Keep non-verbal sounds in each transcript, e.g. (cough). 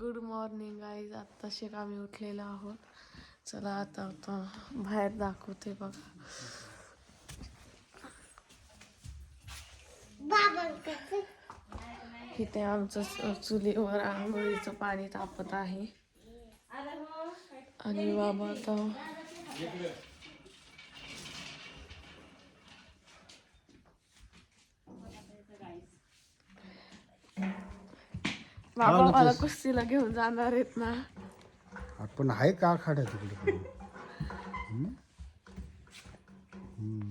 Good morning guys शेक आम्ही उठलेलो आहोत. चला आता आता बाहेर दाखवते बघा. इथे आमचं च- चुलीवर आंघोळीचं पाणी तापत आहे. आणि बाबा आता बाबा मला कुस्तीला घेऊन जाणार आहेत ना. आपण आहे का आखाड्या तिकडे? (laughs) हम्म? हम्म.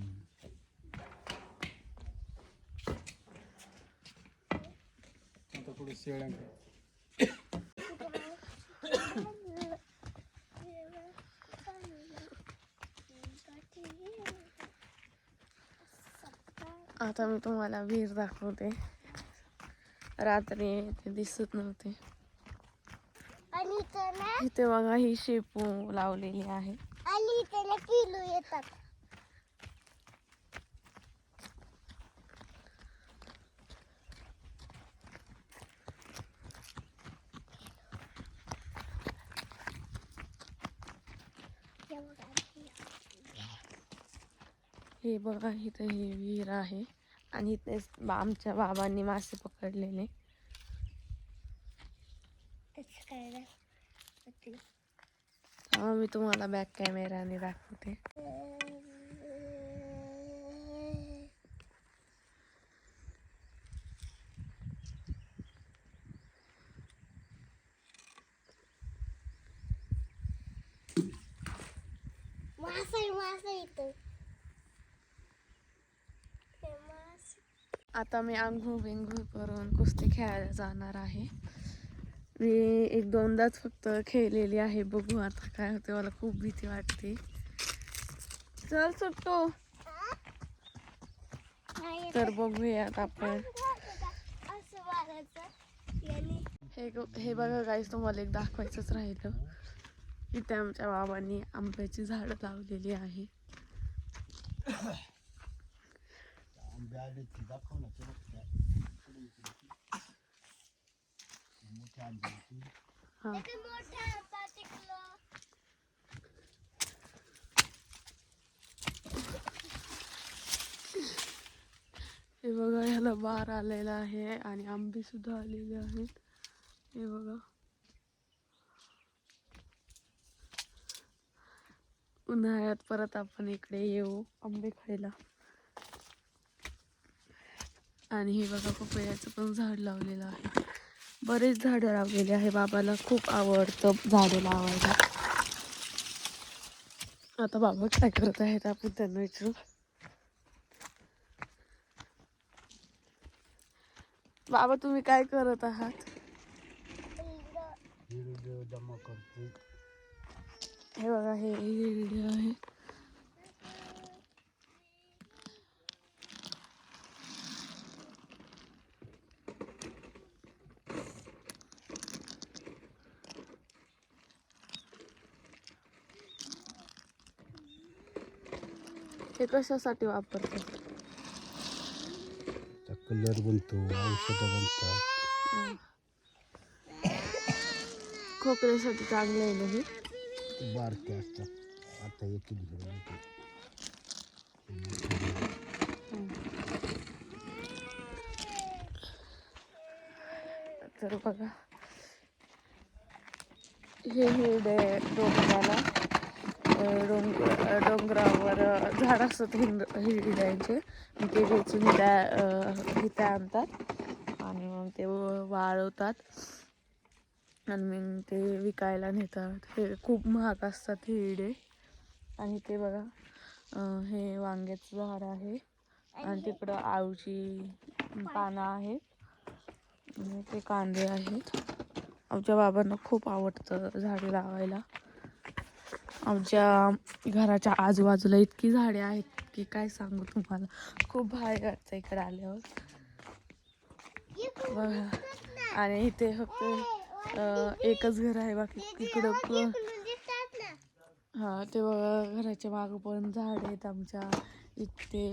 आता पुढे शेळ्या आता मी तुम्हाला विहीर दाखवते. रात्री ते दिसत नव्हते. इथं बघा ही शेपू लावलेली आहे. आणि किलो येतात. हे बघा, इथे ही विहीर आहे. आणि इथे आमच्या बाबांनी मासे पकडलेले. मी तुम्हाला बॅक कॅमेराने दाखवते मासा आहे मासा इथं हे मासा. आता मी आंघोळ बिंघोळ करून कुस्ती खेळायला जाणार आहे. मी एक दोनदाच फक्त खेळलेली आहे. बघू आता काय होते. मला खूप भीती वाटते. चल सुट्टो. तर बघूयात आपण. हे हे बघा काहीच तुम्हाला एक दाखवायचंच राहिलं. इथे आमच्या बाबांनी आंब्याची झाडं लावलेली आहे. दाखव ना. हा तिकडं हे बघा ह्याला बार आलेला आहे आणि आंबे सुद्धा आलेले आहेत. हे बघा. उन्हाळ्यात परत आपण इकडे येऊ आंबे खायला. आणि हे बघा पपयाचं पण झाड लावलेलं आहे. बरेच झाडं लावलेले आहे. बाबाला खूप आवडतं झाडं लावायला. आता बाबा काय करत आहेत आपण त्यांना विचारू. बाबा तुम्ही काय करत आहात? हे बघा हे आहे. कशासाठी वापरतात त्याचा कलर बनतो औषधं बनतात. खोकल्यासाठी चांगलं आहे ना हे? ते बारके असतात. आता येतील. तर बघा. हे हिरडे अं, डोंग डोंगरावर झाड असतात हिंड हिरड्यांचे ते वेचून त्या अं, आणतात. आणि मग ते व- वाळवतात. आणि मग ते विकायला नेतात. हे खूप महाग असतात हिरडे आणि ते बघा हे वांग्याचं झाड आहे. आणि तिकडं आळूची पानं आहेत. आणि ते कांदे आहेत. आमच्या बाबांना खूप आवडतं झाडे लावायला. आमच्या घराच्या आजूबाजूला इतकी झाडे आहेत की काय सांगू तुम्हाला? खूप भारी वाटतं इकडे आल्यावर. बघा. आणि इथे फक्त एकच घर आहे बाकी इकडं क- हा ते बघा घराच्या मागं पण झाड आहेत आमच्या. इथे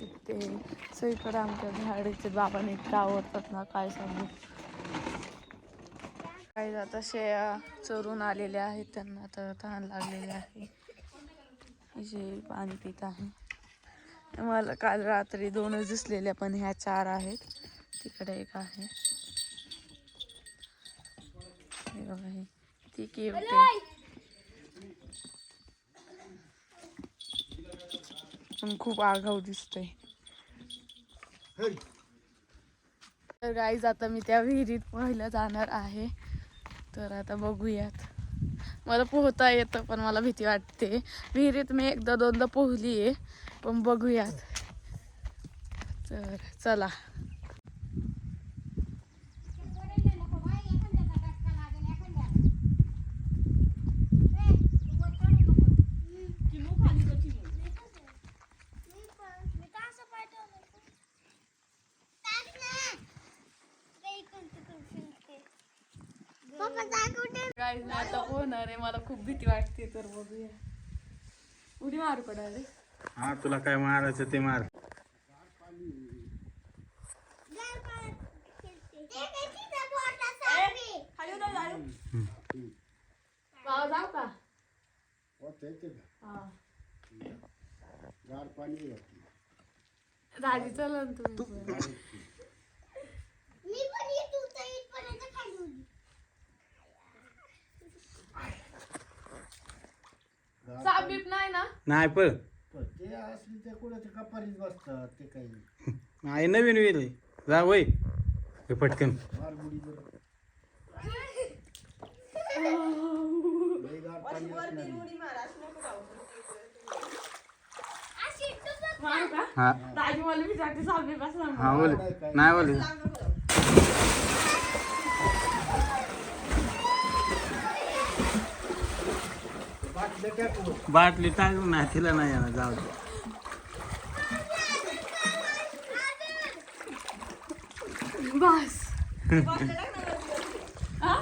इथे. सगळीकडे आमच्या झाडेचे बाबांना इतकं आवडतात ना काय सांगू? काही आता शेळ्या चोरून आलेल्या आहेत त्यांना तर तहान लागलेले आहे. जे पाणी पित आहे. मला काल रात्री दोनच दिसलेल्या पण ह्या चार आहेत. तिकडे एक आहे. हे बघा ती पण खूप आगाऊ दिसतंय. तर गाईज आता मी त्या विहिरीत पाहिलं जाणार आहे. तर आता बघूयात. मला पोहता येतं पण मला भीती वाटते. विहिरीत मी एकदा दोनदा पोहली आहे पण बघूयात. तर चला मी पण मी का असं पाठवलं टाक ना काही कोणतं कोणतं पप्पा टाक कुठे गाईज मी आता पोहणार आहे. मला खूप भीती वाटते तर बघूया. उडी मारू हा तुला काय मारायचं ते मार. जाऊ का? हा. गार पाणी. दादी चला ना तुम्ही पण. मी पण येत होतं इथपर्यंत खाली होती गार साप बीप नाही नाही पण ते असली ते कुठे ते कपारीत बसतात ते काही आहे नवीन वेळ आहे. जा वय. हे पटकन. लय गार पाणी असणार हा. मला. हा बोल. नाही बोल. टाकू बाटली टाकून नाही तिला नाही येणार जाऊ दे. बस. हा?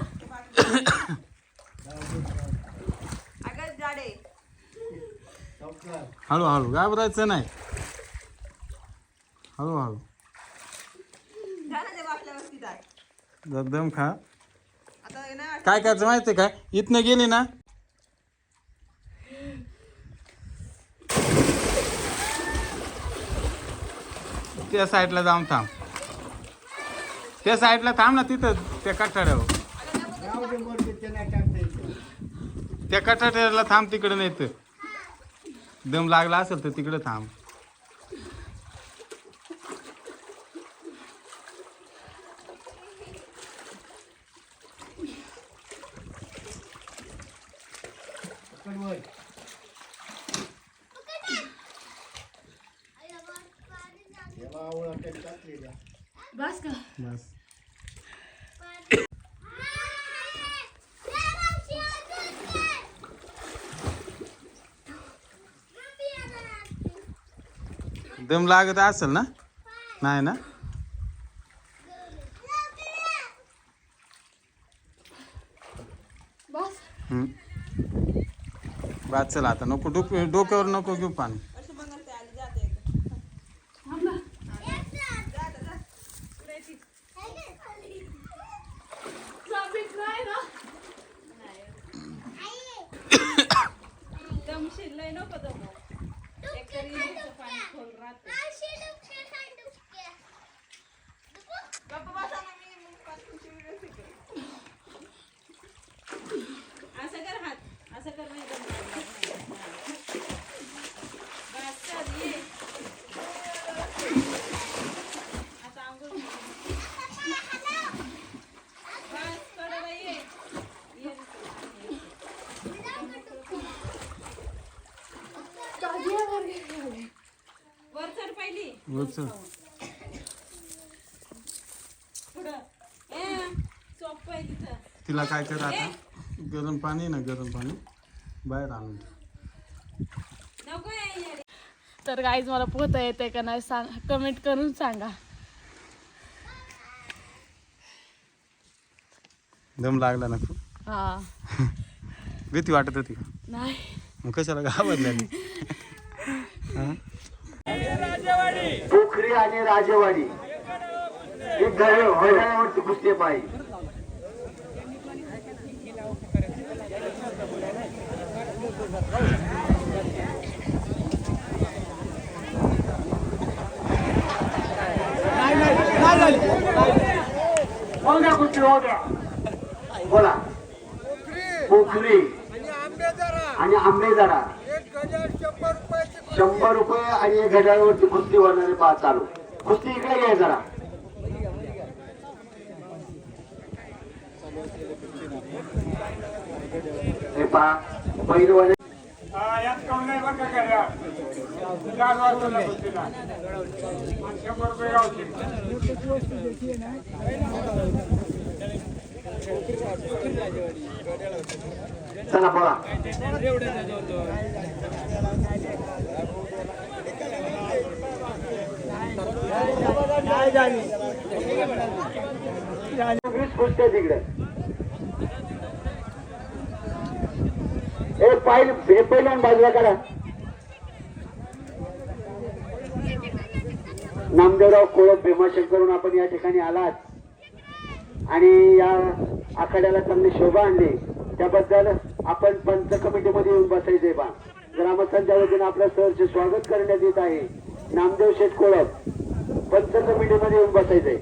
हळूहळू घाबरायचं नाही. हळूहळू. जर दम खा. काय करायचं माहितीये का? इथनं गेली ना त्या साईडला जाऊन थांब. त्या साईडला थांब ना तिथं त्या कठाड्यावर त्या कठाड्याला थांब तिकडे नाही तर. दम लागला असेल तर तिकडे थांब. Good work. बस का बस. दम लागत असेल ना? नाही ना. बस. चला आता. नको डोक डोक्यावर नको घेऊ पाणी थांब ना. साप बीप नाही ना असं कर हात असं कर नाही दम लागणार नाही. बस कर, ये. आता अंघोळ कर. बस, कडं बाई, ये. ये. दादी आवर गेली. वर चढ तिला काय कर आता? गरम पाणी ना गरम पाणी. बाहेर आणून. तर गाईज मला पोहता येते का नाही सांग कमेंट करून सांगा. दम लागला ना खूप? हा. (laughs) भीती वाटत होती का? नाही. मग कशाला घाबरल्याने (laughs) हा? पोखरी आणि राजेवाडी. ही घड्यावरती कुस्ती पाहिजे बोला. पोखरी. आणि आंबेदारा शंभर रुपये आणि एक घड्याळवरती कुस्ती होणारे पा चालू. कुस्ती इकडे घ्या जरा. हे पा पहिलवाने चला बोला तिकडे. ए पाहिलं हे पहिल्या बाजूला काढा. नामदेवराव कोळप भीमाशंकरून आपण या ठिकाणी आलात. आणि या आखाड्याला चांगली शोभा आणली. त्याबद्दल आपण पंच कमिटीमध्ये येऊन बसायचे बा. ग्रामस्थांच्या वतीने आपल्या सरचे स्वागत करण्यात येत आहे. नामदेव शेठ कोळप. पंच कमिटीमध्ये येऊन बसायचंय.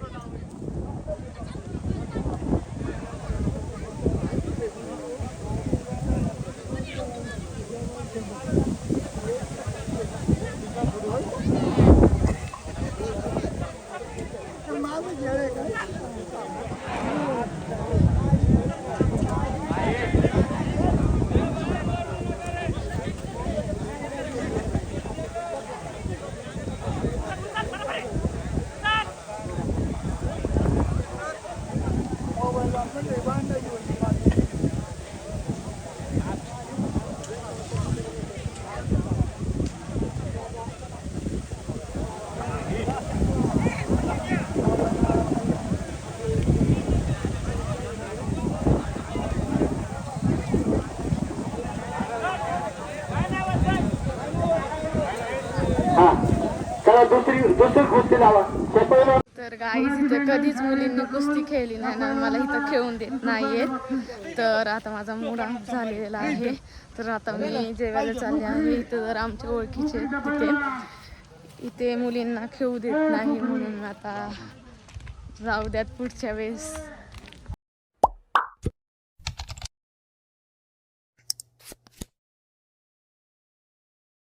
चला दुसरी दुसरी कुस्ती लावा. तर गाईज इथं कधीच मुलींनी कुस्ती खेळली नाही ना. मला इथं खेळून देत नाहीये. तर आता माझा मूड ऑफ झालेला आहे. तर आता मी जेवायला चालले आहे. इथं जर आमच्या ओळखीचे तिथे. इथे मुलींना खेळू देत नाही म्हणून आता जाऊ द्यात पुढच्या वेळेस.